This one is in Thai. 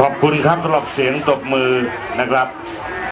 ขอบคุณครับสำหรับเสียงตบมือนะครับ